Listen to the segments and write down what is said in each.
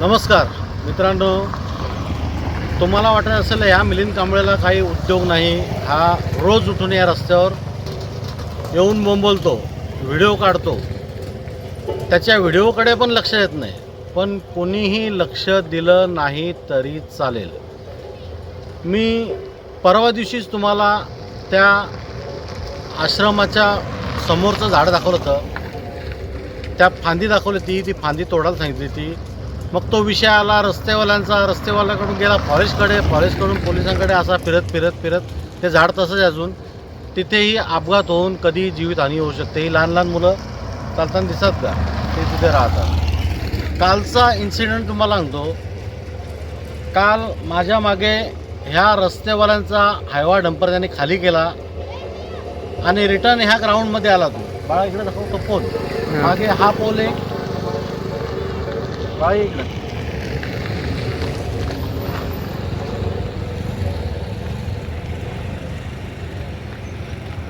नमस्कार मित्रांनो. तुम्हाला वाटत असेल ह्या मिलिंद कांबळेला काही उद्योग नाही. हा रोज उठून या रस्त्यावर येऊन बोंबलतो व्हिडिओ काढतो. त्याच्या व्हिडिओकडे पण लक्ष येत नाही. पण कोणीही लक्ष दिलं नाही तरी चालेल. मी परवा दिवशीच तुम्हाला त्या आश्रमाच्या समोरचं झाड दाखवलं होतं. त्या फांदी दाखवली ती ती फांदी तोडायला सांगितली ती मग तो विषय आला रस्तेवाल्यांचा रस्तेवाल्याकडून गेला फॉरेस्टकडे फॉरेस्टकडून पोलिसांकडे असा फिरत फिरत फिरत. ते झाड तसंच अजून. तिथेही अपघात होऊन कधी जीवितहानी होऊ शकते. ही लहान लहान मुलं चालताना दिसतात का? ते तिथे राहतात. कालचा इन्सिडेंट तुम्हाला सांगतो. काल माझ्या मागे ह्या रस्तेवाल्यांचा हायवा डंपर त्यांनी खाली केला आणि रिटर्न ह्या ग्राउंडमध्ये आला तो. बाळा इकडे दाखवतो पोल मागे हा पोल आहे. इकडे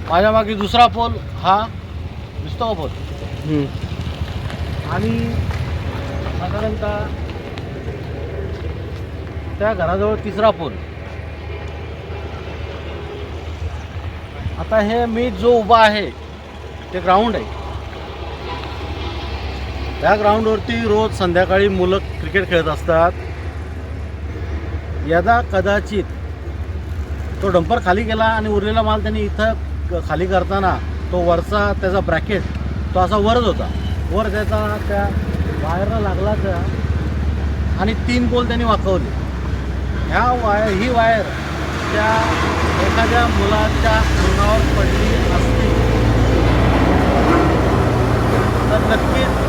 माझ्या मागे दुसरा पोल हा. दिसतो का पोल आणि साधारणतः त्या घराजवळ तिसरा पोल आता हे मी जो उभा आहे ते ग्राउंड आहे. त्या ग्राउंडवरती रोज संध्याकाळी मुलं क्रिकेट खेळत असतात. यदा कदाचित तो डंपर खाली गेला आणि उरलेला माल त्यांनी इथं खाली करताना तो वरचा त्याचा ब्रॅकेट तो असा वरच होता. वर त्याचा त्या वायरला लागला त्या आणि तीन बोल त्यांनी वाकवले. ह्या वायर ही वायर त्या एखाद्या मुलाच्या अंगावर पडली असती तर नक्कीच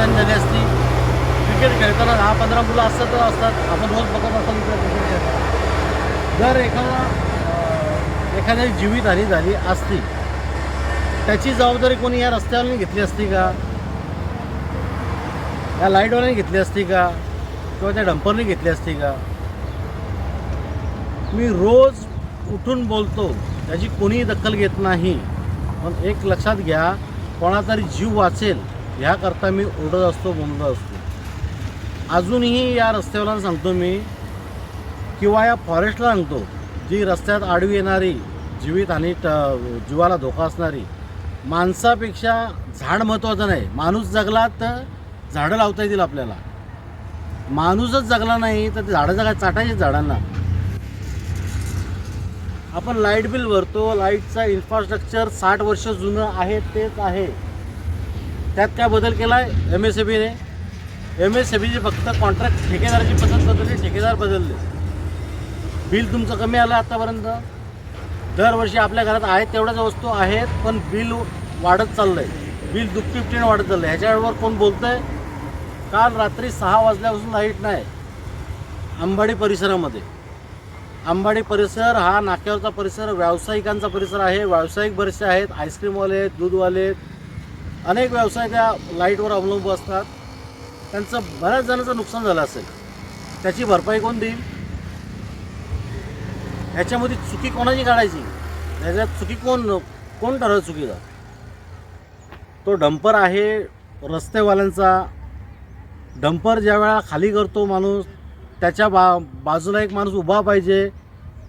जीवितहानी झाली असती. क्रिकेट खेळताना दहा पंधरा मुलं असतात असतात. आपण रोज बघत असतो इकडे क्रिकेट खेळताना जर एखादा अं, एखाद्याची जीवितहानी झाली असती त्याची जबाबदारी कोणी या रस्त्यावर घेतली असती का? या लाईटवाल्याने घेतली असती का? किंवा त्या डंपरने घेतली असती का? मी रोज उठून बोलतो त्याची कोणीही दखल घेत नाही. पण एक लक्षात घ्या कोणातरी जीव वाचेल. ह्याकरता मी ओढत असतो बोंबत असतो. अजूनही या रस्त्यावाल्यांना सांगतो मी किंवा या फॉरेस्टला सांगतो जी रस्त्यात आडवी येणारी जीवित आणि ट- जीवाला धोका असणारी माणसापेक्षा झाड महत्त्वाचं नाही. माणूस जगला तर झाडं लावता येतील आपल्याला. माणूसच जगला नाही तर ते झाडं जगा चाटायचे झाडांना. आपण लाइट बिल भरतो. लाईटचा इन्फ्रास्ट्रक्चर साठ वर्ष जुनं आहे तेच आहे. त्यात काय बदल केला आहे एम एस एबीने बीने एम एस सी बीची फक्त कॉन्ट्रॅक्ट ठेकेदाराची पद्धत बदलली ठेकेदार बदलले. बिल तुमचं कमी आलं आतापर्यंत. दरवर्षी आपल्या घरात आहेत तेवढ्याच वस्तू आहेत पण बिल वाढत चाललं आहे बिल दुपटीपटीने वाढत चाललं आहे ह्याच्यावर कोण बोलतं आहे काल रात्री सहा वाजल्यापासून लाइट नाही. अंबाडी परिसरामध्ये. अंबाडी परिसर हा नाक्यावरचा परिसर व्यावसायिकांचा परिसर आहे. व्यावसायिक बरेचसे आहेत. आईस्क्रीमवाले आहेत दूधवाले आहेत. अनेक व्यवसाय त्या लाईटवर अवलंबून असतात. त्यांचं बऱ्याच जणांचं नुकसान झालं असेल. त्याची भरपाई कोण देईल? ह्याच्यामध्ये चुकी कोणाची काढायची? ह्याच्यात चुकी कोण कोण ठरवलं चुकीचा? तो डंपर आहे रस्तेवाल्यांचा. डंपर ज्या वेळा खाली करतो माणूस त्याच्या बा बाजूला एक माणूस उभा पाहिजे.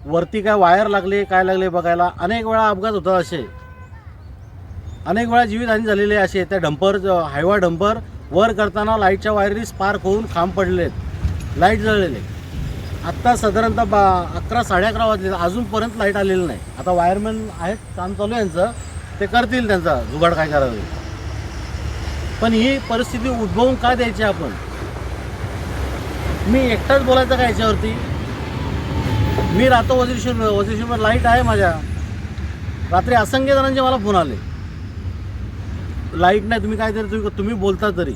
वरती काय वायर लागले काय लागले बघायला. अनेक वेळा अपघात होतात असे. अनेक वेळा जीवितहानी झालेली आहे असे त्या डंपर हायवा डंपर वर करताना लाईटच्या वायरी स्पार्क होऊन खांब पडलेत लाइट जळलेले आत्ता साधारणतः बा अकरा साडे अकरा वाजले. अजूनपर्यंत लाइट आलेली नाही. आता वायरमॅन आहेत काम चालू आहे यांचं. ते करतील त्यांचा जुगाड काय करावे. पण ही परिस्थिती उद्भवून का द्यायची आपण? मी एकटाच बोलायचं का याच्यावरती? मी राहतो वजीरशीर वजीरशीरवर लाइट आहे माझ्या. रात्री असंख्य जणांचे मला फोन आले. लाइट नाही तुम्ही काहीतरी तुम्ही तुम्ही बोलता तरी.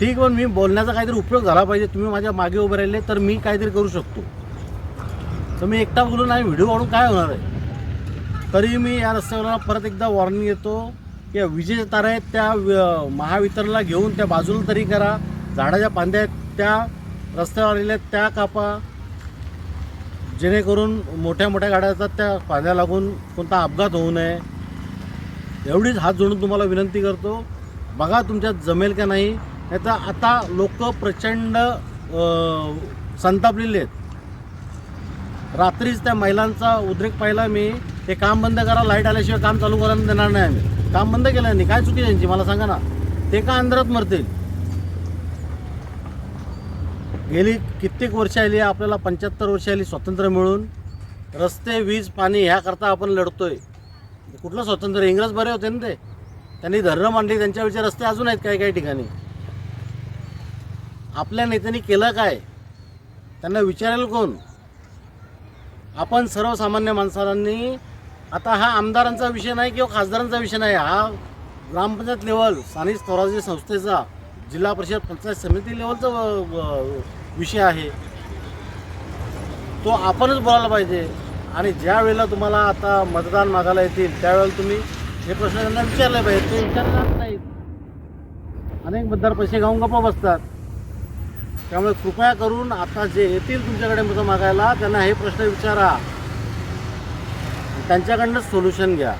ठीक पण मी बोलण्याचा काहीतरी उपयोग झाला पाहिजे. तुम्ही माझ्या मागे उभे राहिले तर मी काहीतरी करू शकतो. तर मी एकटा बोलून नाही व्हिडिओ काढून काय होणार आहे? तरी मी या रस्त्यावर परत एकदा वॉर्निंग येतो की या विजेच्या तारा आहेत त्या महावितरणला घेऊन त्या बाजूला तरी करा. झाडाच्या फांद्या आहेत त्या रस्त्यावर आलेल्या आहेत त्या कापा. जेणेकरून मोठ्या मोठ्या गाड्या असतात त्या फांद्या लागून कोणता अपघात होऊ नये. एवढीच हात जोडून तुम्हाला विनंती करतो. बघा तुमच्यात जमेल का नाही याचा आता लोक प्रचंड संतापलेले आहेत. रात्रीच त्या महिलांचा उद्रेक पाहिला मी. ते काम बंद करा लाइट आल्याशिवाय काम चालू करायला देणार नाही आम्ही. काम बंद केलं नाही काय चुकी त्यांची? मला सांगा ना. ते का अंधारात मरतील? गेली कित्येक वर्ष आली आपल्याला पंच्याहत्तर वर्ष आली स्वातंत्र्य मिळून. रस्ते वीज पाणी ह्याकरता आपण लढतोय. कुठलं स्वातंत्र्य इंग्रज बरे होते ना ते. त्यांनी धरणं मांडली त्यांच्यावरचे रस्ते अजून आहेत काही काही ठिकाणी. आपल्या नेत्यांनी केलं काय? त्यांना विचारेल कोण? आपण सर्वसामान्य माणसांनी आता हा आमदारांचा विषय नाही किंवा खासदारांचा विषय नाही हा ग्रामपंचायत लेवल स्थानिक स्वराज्य संस्थेचा जिल्हा परिषद पंचायत समिती लेवलचा विषय आहे. तो आपणच बोलायला पाहिजे. आणि ज्या वेळेला तुम्हाला आता मतदान मागायला येतील त्यावेळेला तुम्ही हे प्रश्न त्यांना विचारले पाहिजे. ते विचारले जात नाहीत. अनेक मतदार पैसे गाऊन गप्पा बसतात. त्यामुळे कृपया करून आता जे येतील तुमच्याकडे मतं मागायला त्यांना हे प्रश्न विचारा. त्यांच्याकडनंच सोल्युशन घ्या.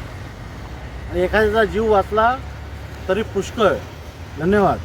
आणि एखाद्याचा जीव वाचला तरी पुष्कळ. धन्यवाद.